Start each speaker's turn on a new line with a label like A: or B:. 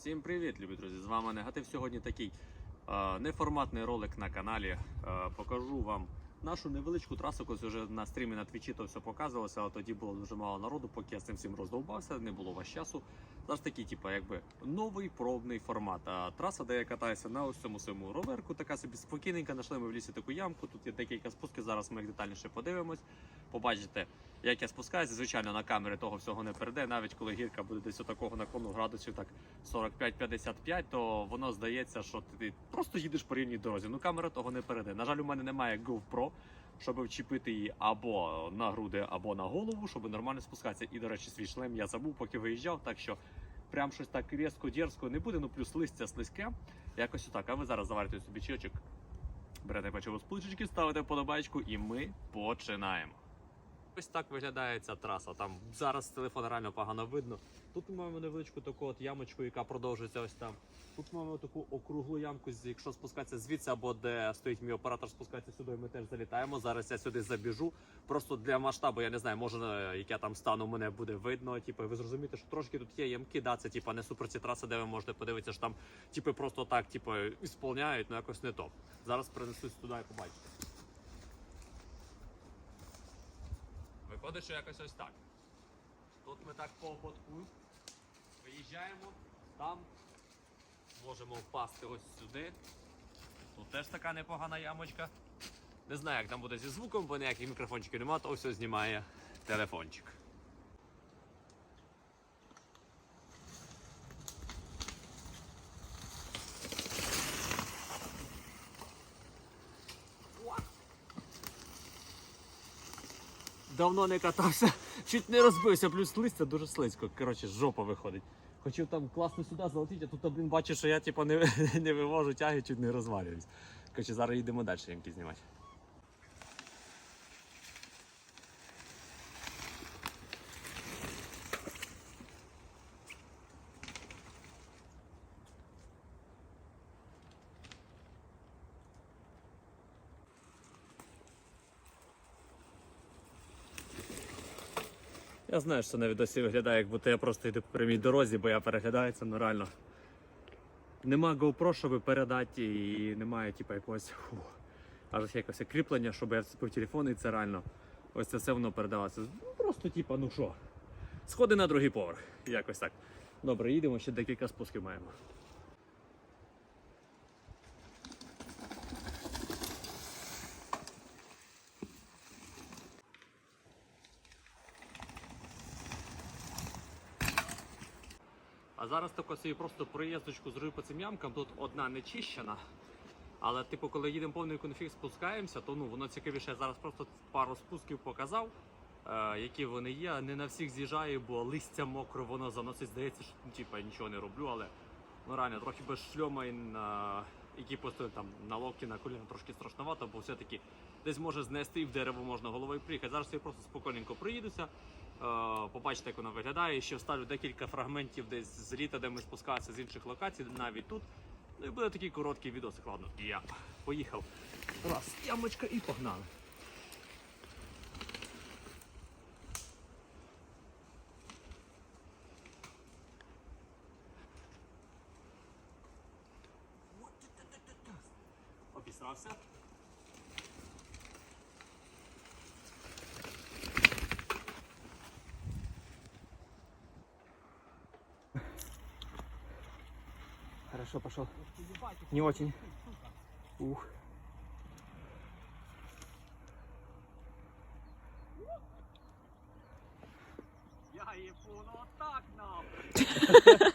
A: Всім привіт, любі друзі! З вами Негатив. Сьогодні такий е, неформатний ролик на каналі. Е, покажу вам нашу невеличку трасу, ось вже на стрімі на твічі то все показувалося, а тоді було дуже мало народу, поки я з цим всім роздовбався, не було вас часу. Зараз такий, типу, якби новий пробний формат. А траса, де я катаюся на ось цьому своєму роверку, така собі спокійненька, знайшли ми в лісі таку ямку. Тут є декілька спусків. Зараз ми їх детальніше подивимось. Побачите, як я спускаюся. Звичайно, на камері того всього не перейде. Навіть коли гірка буде десь отакого наклону градусів, так 45-55, то воно здається, що ти просто їдеш по рівній дорозі. Ну камера того не перейде. На жаль, у мене немає GoPro, щоб вчепити її або на груди, або на голову, щоб нормально спускатися. І, до речі, свій шлем я забув, поки виїжджав, так що. Прям щось так різко, дерзко не буде, ну плюс листя слизьке. Якось отак. А ви зараз заварите собі чайочок, берете печиво з пулички, ставите вподобайку, і ми починаємо. Ось так виглядає ця траса. Там зараз з телефона реально погано видно. Тут ми маємо невеличку таку от ямочку, яка продовжується ось там. Тут маємо таку округлу ямку, якщо спускатися звідси, або де стоїть мій оператор, спускатися сюди, ми теж залітаємо. Зараз я сюди забіжу. Просто для масштабу, я не знаю, може е, як я там стану, мене буде видно. Типу, ви зрозумієте, що трошки тут є ямки, да, це типу, не супер ці траси, де ви можете подивитися, що там типу, просто так, типу, ісполняють, ну якось не то. Зараз принесусь туди і побачите. Виходить, що якось ось так. Тут ми так по ободку виїжджаємо, там можемо впасти ось сюди. Тут теж така непогана ямочка. Не знаю, як там буде зі звуком, бо ніяких мікрофончиків немає, то все знімає телефончик. Давно не катався, чуть не розбився, плюс листя дуже слизько. Коротше, жопа виходить. Хотів там класно сюди залетіти, а тут, блін, бачу, що я типу, не, не вивожу тяги, чуть не розвалююсь. Коротше, зараз їдемо далі ямки знімати. Я знаю, що на відосі виглядає, як будто я просто йду по прямій дорозі, бо я переглядаю це ну реально. Нема GoPro, щоб передати, і немає типу, якогось фу, аж якогось кріплення, щоб я вцепив телефон, і це реально ось це все воно передавалося. Просто, типу, ну що, сходи на другий поверх. Якось так. Добре, їдемо, ще декілька спусків маємо. А зараз тако собі просто проїздочку зробив по цим ямкам. Тут одна не чищена. Але, типу, коли їдемо повний конфіг, спускаємося, то ну воно цікавіше. Я зараз просто пару спусків показав, е, які вони є. Не на всіх з'їжджаю, бо листя мокро, воно заносить. Здається, що ну, типу, нічого не роблю, але ну реально трохи без шльома і на які просто там на локті, на коліна трошки страшновато, бо все-таки десь може знести і в дерево можна головою приїхати. Зараз я просто спокійненько приїдуся, Е, Побачите, як воно виглядає. Ще вставлю декілька фрагментів десь з літа, де ми спускалися з інших локацій, навіть тут. Ну і буде такий короткий відосик. Ладно, я поїхав. Раз, ямочка і погнали. Обісрався.
B: Хорошо, пошел. Не очень. Ух.
A: Я їбу, ну так нам.